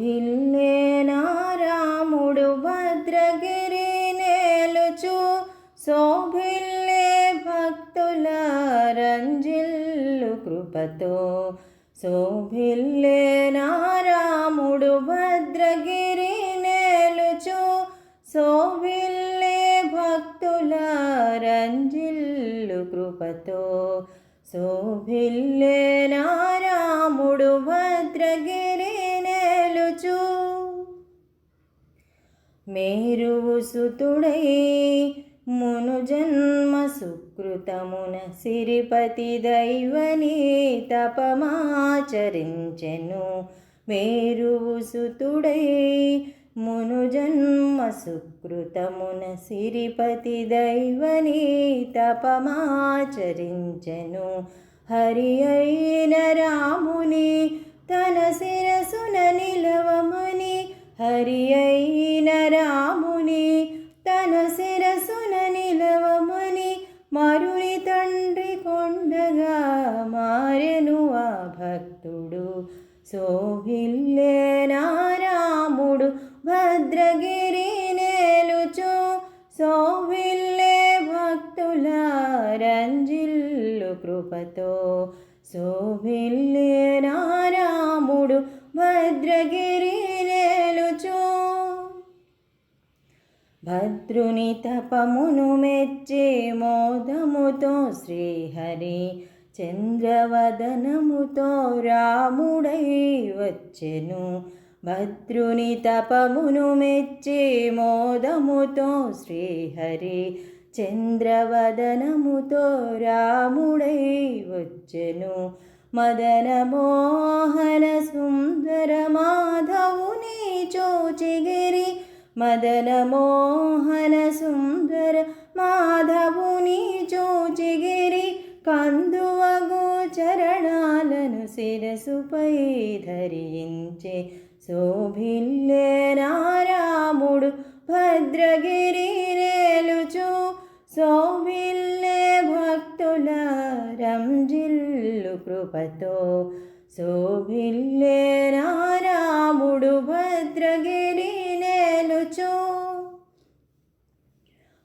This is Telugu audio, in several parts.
భిల్లేనా రాముడు భద్రగిరి నేలుచు. శోభిల్లే భక్తుల రంజిల్లు కృపతో. శోభిల్లే నారాముడు భద్రగిరి నేలుచు. శోభిల్లే భక్తుల రంజిల్లు కృపతో. శోభిల్లే నారాముడు భద్రగిరి నేలుచు. మేరువు సుతుడై మును జన్మ సుకృతమున సిరిపతి దైవని తపమాచరించెను. మేరువు సుతుడై మును జన్మ సుకృతమున సిరిపతి దైవని తపమాచరించెను. హరి అయిన రాముని తన శిరసున నిలవమని హరి అయిన రాముని తన శిరసున నిలవమని మరుని తండ్రి కొండగా మారెను ఆ భక్తుడు. సోహిల్లేనా రంజిల్లు కృపతో శోభిల్లే నారాముడు భద్రగిరి నేలుచో. భద్రుని తపమును మెచ్చి మోదముతో శ్రీహరి చంద్రవదనముతో రాముడై వచ్చెను. భద్రుని తపమును మెచ్చి మోదముతో శ్రీహరి చంద్రవదనముతో రాముడై వచ్చెను. మదన మోహన సుందర మాధవుని చోచిగిరి. మదన మోహన సుందర మాధవుని చోచిగిరి. కందువగు చరణాలను శిరసుపై ధరించే. శోభిల్లే నారాముడు భద్రగిరి రేలు శోభిల్లే భక్తుల రంజిల్లు కృపతో శోభిల్లే నారాముడు భద్రగిరి నేలుచో.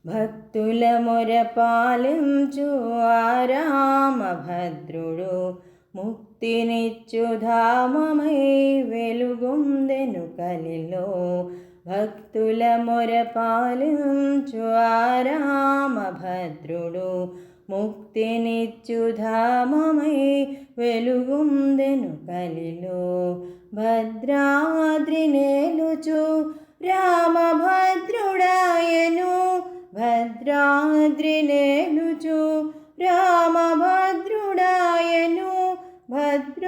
భక్తుల మొర పాలించు ఆరామ భద్రుడు ముక్తినిచ్చు ధామమై వెలుగుందెను కలిలో. భక్తుల మురపాలం పాలించు ఆరామ వెలుగుందెను కలిలో భద్రాద్రి నేలుచు రామభద్రుడాయను భద్రాద్రి నేలుచు రామభద్రుడాయను భద్ర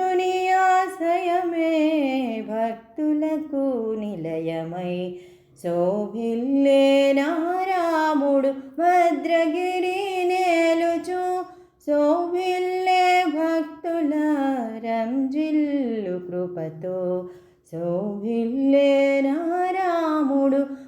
శోభిల్లే నారాముడు భద్రగిరి నేలుచు. శోభిల్లే భక్తుల రంజిల్లు కృపతో. శోభిల్లే నారాముడు